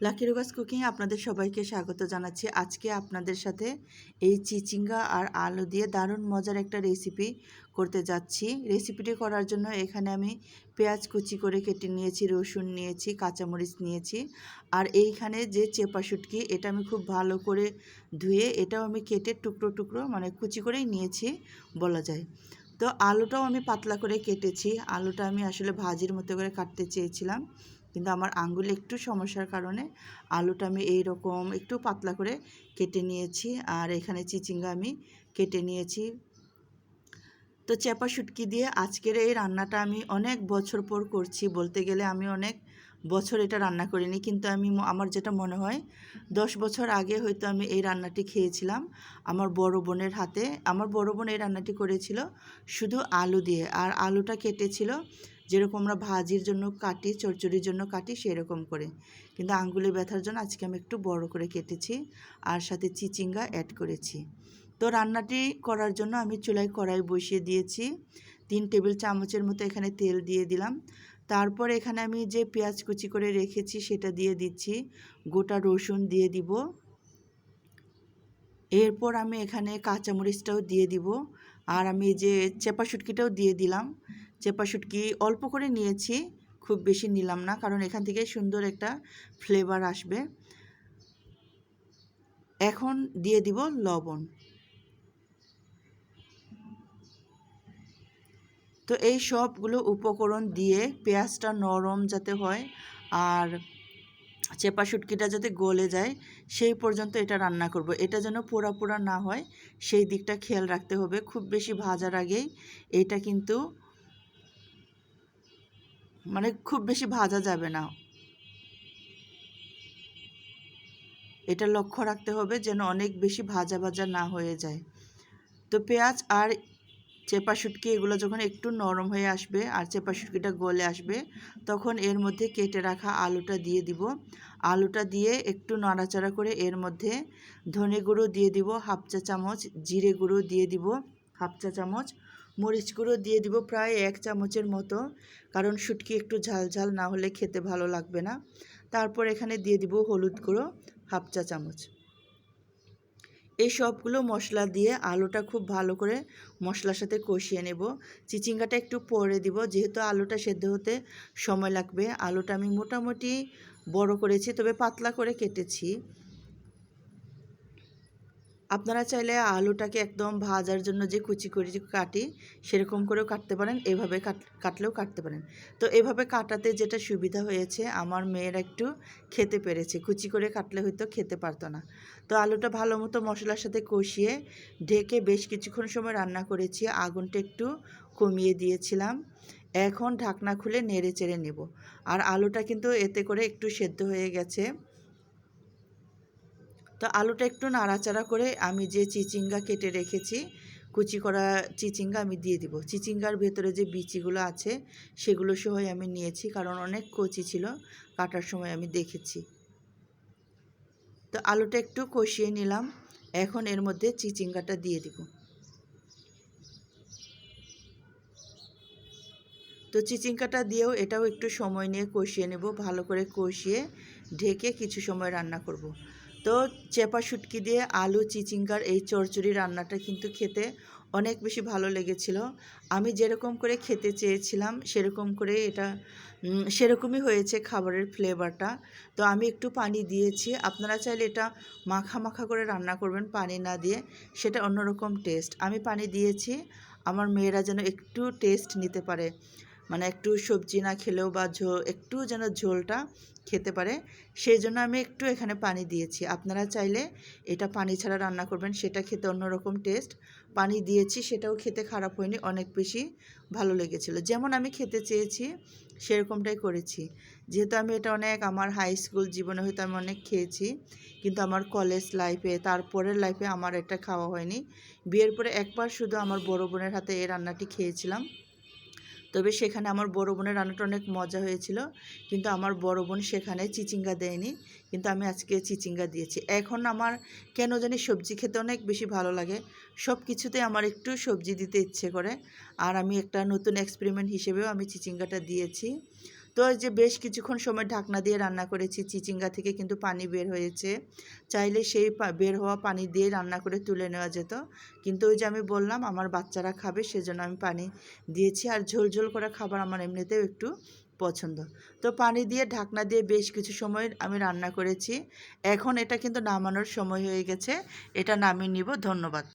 Lucky cooking আপনাদের সবাইকে স্বাগত জানাচ্ছি। আজকে আপনাদের সাথে এই চিচিঙ্গা আর আলু দিয়ে দারুণ মজার একটা রেসিপি করতে যাচ্ছি। রেসিপিটি করার জন্য এখানে আমি পেঁয়াজ কুচি করে কেটে নিয়েছি, রসুন নিয়েছি, কাঁচামরিচ নিয়েছি। আর এইখানে যে চেপা শুটকি, এটা আমি খুব ভালো করে ধুয়ে এটাও আমি কেটে টুকরো টুকরো মানে কুচি করেই নিয়েছি বলা যায়। তো আলুটাও আমি পাতলা করে কেটেছি। আলুটা আমি আসলে ভাজির মতো করে কাটতে চেয়েছিলাম। কিন্তু আমার আঙ্গুলে একটু সমস্যার কারণে আলুটা আমি এই রকম একটু পাতলা করে কেটে নিয়েছি আর এখানে চিচিঙ্গা আমি কেটে নিয়েছি। তো চেপা শুটকি দিয়ে আজকের এই রান্নাটা আমি অনেক বছর পর করছি, বলতে গেলে আমি অনেক বছর এটা রান্না করিনি, কিন্তু আমি আমার যেটা মনে হয় দশ বছর আগে হয়তো আমি এই রান্নাটি খেয়েছিলাম আমার বড় বোনের হাতে। আমার বড় বোন এই রান্নাটি করেছিল শুধু আলু দিয়ে আর আলুটা কেটেছিল যেরকম আমরা ভাজির জন্য কাটি, চচ্চড়ির জন্য কাটি সেরকম করে। কিন্তু আঙ্গুলে ব্যথার জন্য আজকে আমি একটু বড় করে কেটেছি আর সাথে চিচিঙ্গা অ্যাড করেছি। তো রান্নাটি করার জন্য আমি চুলায় কড়াই বসিয়ে দিয়েছি। তিন টেবিল চামচের মতো এখানে তেল দিয়ে দিলাম। তারপর এখানে আমি যে পেঁয়াজ কুচি করে রেখেছি সেটা দিয়ে দিচ্ছি। গোটা রসুন দিয়ে দিব। এরপর আমি এখানে কাঁচামরিচটাও দিয়ে দিব। আর আমি যে চেপা শুটকিটাও দিয়ে দিলাম। চেপা শুটকি অল্প করে নিয়েছি, খুব বেশি নিলাম না, কারণ এখান থেকে সুন্দর একটা ফ্লেভার আসবে। এখন দিয়ে দিব লবণ। তো এই সবগুলো উপকরণ দিয়ে পেঁয়াজটা নরম যাতে হয় আর চেপা শুটকিটা যাতে গলে যায়, সেই পর্যন্ত এটা রান্না করব। এটা যেন পোড়া পোড়া না হয়, সেই দিকটা খেয়াল রাখতে হবে। খুব বেশি ভাজার আগেই এটা কিন্তু মানে খুব বেশি ভাজা যাবে না। এটা লক্ষ্য রাখতে হবে যেন অনেক বেশি ভাজা ভাজা না হয়ে যায়। তো পেঁয়াজ আর চেপা শুটকি এগুলো যখন একটু নরম হয়ে আসবে আর চেপা শুটকিটা গলে আসবে, তখন এর মধ্যে কেটে রাখা আলুটা দিয়ে দিব। আলুটা দিয়ে একটু নাড়াচাড়া করে এর মধ্যে ধনে গুঁড়ো দিয়ে দিব, হাফ চা চামচ, জিরে গুঁড়ো দিয়ে দিব, হাফ চা চামচ। মরিচ গুঁড়ো দিয়ে দিব প্রায় এক চামচের মতো, কারণ শুটকি একটু ঝাল ঝাল না হলে খেতে ভালো লাগবে না। তারপর এখানে দিয়ে দিব হলুদ গুঁড়ো, হাফ চা চামচ। এই সবগুলো মশলা দিয়ে আলুটা খুব ভালো করে মশলার সাথে কষিয়ে নেব। চিচিঙ্গাটা একটু পরে দিব, যেহেতু আলুটা সেদ্ধ হতে সময় লাগবে। আলুটা আমি মোটামুটি বড় করেছি, তবে পাতলা করে কেটেছি। আপনারা চাইলে আলুটাকে একদম ভাজার জন্য যে কুচি করে কাটি, সেরকম করেও কাটতে পারেন, এভাবে কাটলেও কাটতে পারেন। তো এভাবে কাটাতে যেটা সুবিধা হয়েছে, আমার মেয়েরা একটু খেতে পেরেছে। কুচি করে কাটলে হয়তো খেতে পারতো না। তো আলুটা ভালো মতো মশলার সাথে কষিয়ে ঢেকে বেশ কিছুক্ষণ সময় রান্না করেছি। আগুনটা একটু কমিয়ে দিয়েছিলাম। এখন ঢাকনা খুলে নেড়ে চেড়ে নেব। আর আলুটা কিন্তু এতে করে একটু সেদ্ধ হয়ে গেছে। তো আলুটা একটু নাড়াচাড়া করে আমি যে চিচিঙ্গা কেটে রেখেছি, কুচি করা চিচিঙ্গা আমি দিয়ে দিব। চিচিঙ্গার ভেতরে যে বিচিগুলো আছে, সেগুলো সহ আমি নিয়েছি কারণ অনেক কচি ছিল, কাটার সময় আমি দেখেছি। তো আলুটা একটু কষিয়ে নিলাম, এখন এর মধ্যে চিচিঙ্গাটা দিয়ে দিব। তো চিচিঙ্গাটা দিয়েও এটাও একটু সময় নিয়ে কষিয়ে নেব, ভালো করে কষিয়ে ঢেকে কিছু সময় রান্না করব। তো চেপা শুটকি দিয়ে আলু, চিচিঙ্গার এই চরচড়ি রান্নাটা কিন্তু খেতে অনেক বেশি ভালো লেগেছিল। আমি যেরকম করে খেতে চেয়েছিলাম, সেরকম করে এটা সেরকমই হয়েছে খাবারের ফ্লেভারটা। তো আমি একটু পানি দিয়েছি। আপনারা চাইলে এটা মাখা মাখা করে রান্না করবেন পানি না দিয়ে, সেটা অন্যরকম টেস্ট। আমি পানি দিয়েছি। আমার মেয়েরা যেন একটু টেস্ট নিতে পারে। মানে একটু সবজি না খেলেও বা ঝোল একটু যেন ঝোলটা খেতে পারে সেই জন্য আমি একটু এখানে পানি দিয়েছি। আপনারা চাইলে এটা পানি ছাড়া রান্না করবেন, সেটা খেতে অন্যরকম টেস্ট। পানি দিয়েছি, সেটাও খেতে খারাপ হয়নি, অনেক বেশি ভালো লেগেছিল। যেমন আমি খেতে চেয়েছি, সেরকমটাই করেছি। যেহেতু আমি এটা অনেক, আমার হাই স্কুল জীবনে হয়তো আমি অনেক খেয়েছি, কিন্তু আমার কলেজ লাইফে তারপরের লাইফে আমার এটা খাওয়া হয়নি। বিয়ের পরে একবার শুধু আমার বড় বোনের হাতে এই রান্নাটি খেয়েছিলাম। তবে সেখানে আমার বড় বোনের রান্নাটা অনেক মজা হয়েছিল। কিন্তু আমার বড় বোন সেখানে চিচিঙ্গা দেয়নি। কিন্তু আমি আজকে চিচিঙ্গা দিয়েছি। এখন আমার কেন জানি সবজি খেতে অনেক বেশি ভালো লাগে। সব কিছুতে আমার একটু সবজি দিতে ইচ্ছে করে। আর আমি একটা নতুন এক্সপেরিমেন্ট হিসেবেও আমি চিচিঙ্গাটা দিয়েছি। তো যে বেশ কিছুক্ষণ সময় ঢাকনা দিয়ে রান্না করেছি, চিচিঙ্গা থেকে কিন্তু পানি বের হয়েছে। চাইলে সেই বের হওয়া পানি দিয়ে রান্না করে তুলে নেওয়া যেত। কিন্তু ওই যে আমি বললাম, আমার বাচ্চারা খাবে সেজন্য আমি পানি দিয়েছি। আর ঝোল ঝোল করে খাবার আমার এমনিতেও একটু পছন্দ। তো পানি দিয়ে, ঢাকনা দিয়ে বেশ কিছু সময় আমি রান্না করেছি। এখন এটা কিন্তু নামানোর সময় হয়ে গেছে। এটা নামিয়ে নিব। ধন্যবাদ।